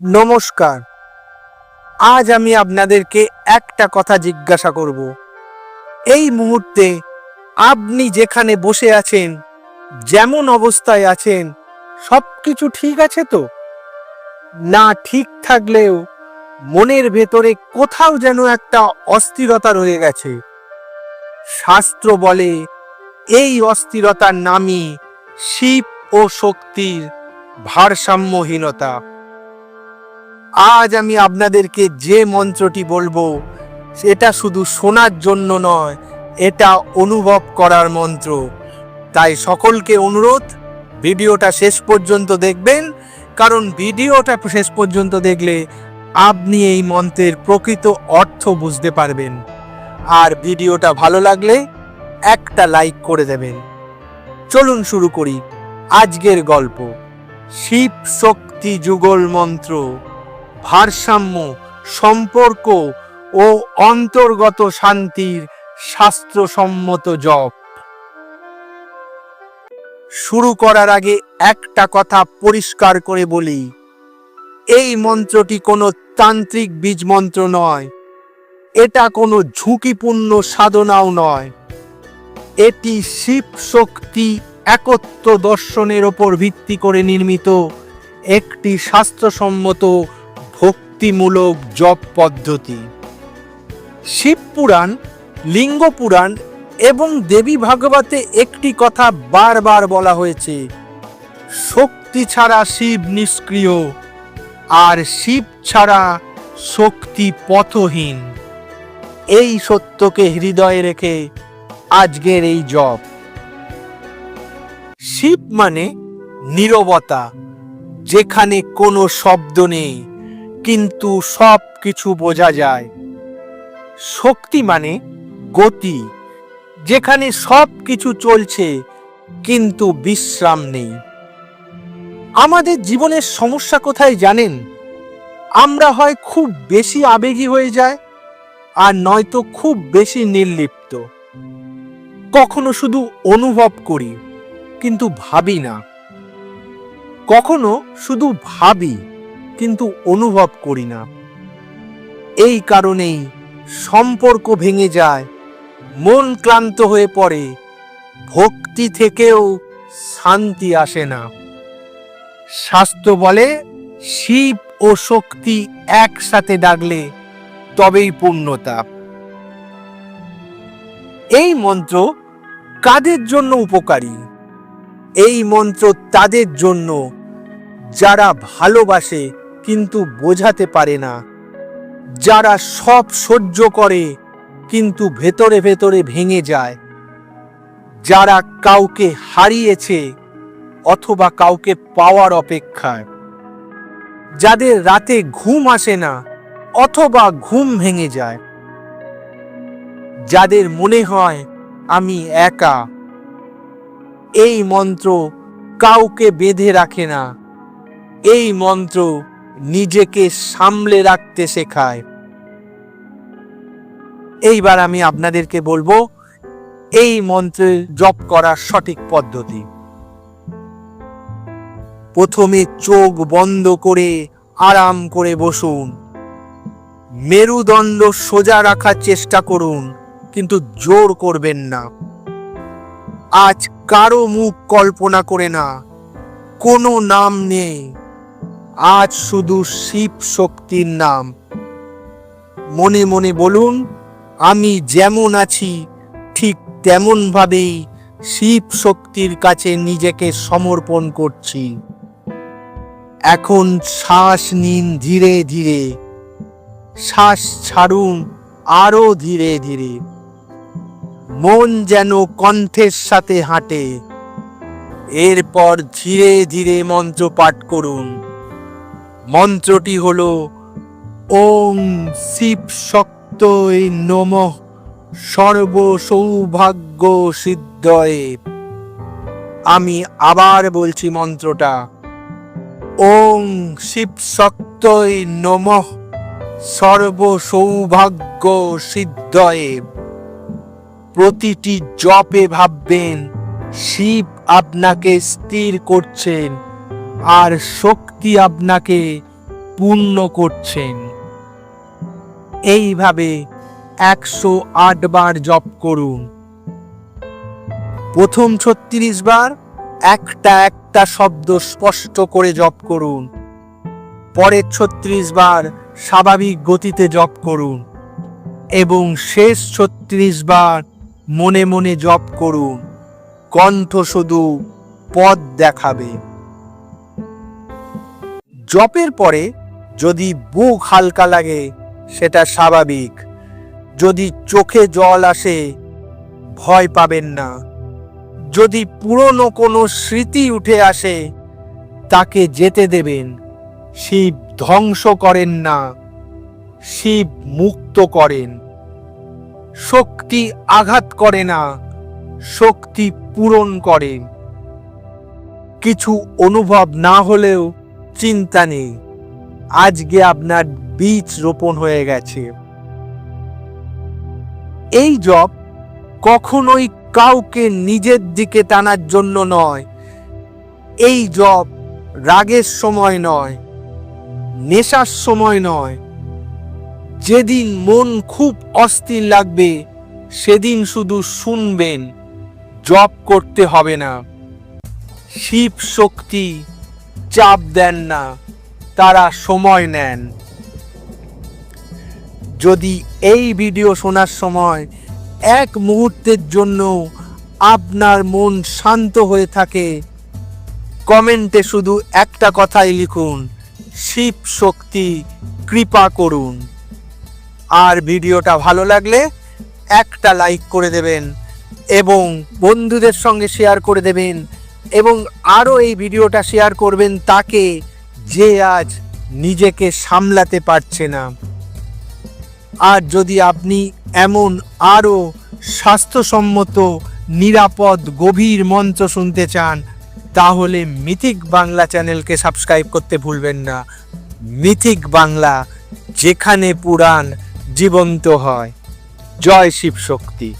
নমস্কার। আজ আমি আপনাদেরকে একটা কথা জিজ্ঞাসা করব। এই মুহূর্তে আপনি যেখানে বসে আছেন, যেমন অবস্থায় আছেন সব কিছু ঠিক আছে তো? না ঠিক থাকলেও মনের ভেতরে কোথাও যেন একটা অস্থিরতা রয়ে গেছে। শাস্ত্র বলে, এই অস্থিরতার নামই শিব ও শক্তির ভারসাম্যহীনতা। আজ আমি আপনাদেরকে যে মন্ত্রটি বলব, সেটা শুধু শোনার জন্য নয়, এটা অনুভব করার মন্ত্র। তাই সকলকে অনুরোধ, ভিডিওটা শেষ পর্যন্ত দেখবেন, কারণ ভিডিওটা শেষ পর্যন্ত দেখলে আপনি এই মন্ত্রের প্রকৃত অর্থ বুঝতে পারবেন। আর ভিডিওটা ভালো লাগলে একটা লাইক করে দেবেন। চলুন শুরু করি আজকের গল্প। শিব শক্তি যুগল মন্ত্র। ভারসাম্য, সম্পর্ক ও অন্তর্গত শান্তির শাস্ত্রসম্মত জপ। শুরু করার আগে একটা কথা পরিষ্কার করে বলি। এই মন্ত্রটি কোনো তান্ত্রিক বীজ মন্ত্র নয়। এটা কোনো ঝুঁকিপূর্ণ সাধনাও নয়। এটি শিব শক্তি একত্ব দর্শনের ওপর ভিত্তি করে নির্মিত একটি শাস্ত্রসম্মত ভক্তিমূলক জপ পদ্ধতি। শিব পুরাণ, লিঙ্গ পুরাণ এবং দেবী ভাগবতে একটি কথা বারবার বলা হয়েছে, শক্তি ছাড়া শিব নিষ্ক্রিয়, আর শিব ছাড়া শক্তি পথহীন। এই সত্যকে হৃদয়ে রেখে আজকের এই জপ। শিব মানে নীরবতা, যেখানে কোনো শব্দ নেই। কিন্তু সব কিছু বোঝা যায়। শক্তি মানে গতি, যেখানে সব কিছু চলছে কিন্তু বিশ্রাম নেই। আমাদের জীবনের সমস্যা কোথায় জানেন? আমরা হয় খুব বেশি আবেগী হয়ে যায় আর নয়তো খুব বেশি নির্লিপ্ত। কখনো শুধু অনুভব করি, কিন্তু ভাবি না। কখনো শুধু ভাবি। কিন্তু অনুভব করি না। এই কারণেই সম্পর্ক ভেঙে যায়, মন ক্লান্ত হয়ে পড়ে, ভক্তি থেকেও শান্তি আসে না। শাস্ত্র বলে, শিব ও শক্তি একসাথে ডাকলে তবেই পূর্ণতা। এই মন্ত্র কাদের জন্য উপকারী? এই মন্ত্র তাদের জন্য যারা ভালোবাসে কিন্তু বোঝাতে পারে না। যারা সব সহ্য করে, কিন্তু ভেতরে ভেতরে ভেঙে যায়। যারা কাউকে হারিয়েছে অথবা কাউকে পাওয়ার অপেক্ষায়। যাদের রাতে ঘুম আসে না অথবা ঘুম ভেঙে যায়। যাদের মনে হয়, আমি একা। এই মন্ত্র কাউকে বেঁধে রাখে না। এই মন্ত্র নিজেকে সামলে রাখতে শেখায়। এইবার আমি আপনাদেরকে বলব, এই মন্ত্রের জপ করার সঠিক পদ্ধতি। প্রথমে চোখ বন্ধ করে আরাম করে বসুন। মেরুদণ্ড সোজা রাখার চেষ্টা করুন, কিন্তু জোর করবেন না। আজ কারও মুখ কল্পনা করে না, কোনো নাম নেই। আজ শুধু শিব শক্তির নাম। মনে মনে বলুন, আমি যেমন আছি, ঠিক তেমন ভাবেই শিব শক্তির কাছে নিজেকে সমর্পণ করছি। এখন শ্বাস নিন ধীরে ধীরে। শ্বাস ছাড়ুন আরও ধীরে ধীরে। মন যেন কণ্ঠের সাথে হাঁটে। এরপর ধীরে ধীরে মন্ত্র পাঠ করুন। মন্ত্রটি হল ওম শিব শক্তই নম সর্ব সৌভাগ্য সিদ্ধয়ে। আমি আবার বলছি মন্ত্রটা, ওং শিব শক্তই নম সর্ব সৌভাগ্য সিদ্ধয়ে। প্রতিটি জপে ভাববেন, শিব আপনাকে স্থির করছেন, আর শক্তি আপনাকে পূর্ণ করছেন। এইভাবে একশো আট বার জপ করুন। প্রথম ছত্রিশ বার একটা একটা শব্দ স্পষ্ট করে জপ করুন। পরের ছত্রিশ বার স্বাভাবিক গতিতে জপ করুন এবং শেষ ছত্রিশ বার মনে মনে জপ করুন। কণ্ঠ শুধু পদ দেখাবে। জপের পরে যদি বুক হালকা লাগে, সেটা স্বাভাবিক। যদি চোখে জল আসে, ভয় পাবেন না। যদি পুরনো কোনো স্মৃতি উঠে আসে, তাকে যেতে দেবেন। শিব ধ্বংস করেন না। শিব মুক্ত করেন। শক্তি আঘাত করে না। শক্তি পূরণ করে। কিছু অনুভব না হলেও চিন্তা নেই। আজকে আপনার বীজ রোপণ হয়ে গেছে। এই জব কখনোই কাউকে নিজের দিকে টানার জন্য নয়। এই জব রাগের সময় নয়, নেশার সময় নয়। যেদিন মন খুব অস্থির লাগবে, সেদিন শুধু শুনবেন, জব করতে হবে না। শিব শক্তি চাপ দেন না, তারা সময় নেন। যদি এই ভিডিও শোনার সময় এক মুহূর্তের জন্য আপনার মন শান্ত হয়ে থাকে, কমেন্টে শুধু একটা কথাই লিখুন, শিব শক্তি, কৃপা করুন। আর ভিডিওটা ভালো লাগলে একটা লাইক করে দেবেন এবং বন্ধুদের সঙ্গে শেয়ার করে দেবেন এবং আরও এই ভিডিওটা শেয়ার করবেন তাকে যে আজ নিজেকে সামলাতে পারছে না। আর যদি আপনি এমন আরও স্বাস্থ্যসম্মত, নিরাপদ, গভীর মঞ্চ শুনতে চান, তাহলে মিথিক বাংলা চ্যানেলকে সাবস্ক্রাইব করতে ভুলবেন না। মিথিক বাংলা, যেখানে পুরাণ জীবন্ত হয়। জয় শিব শক্তি।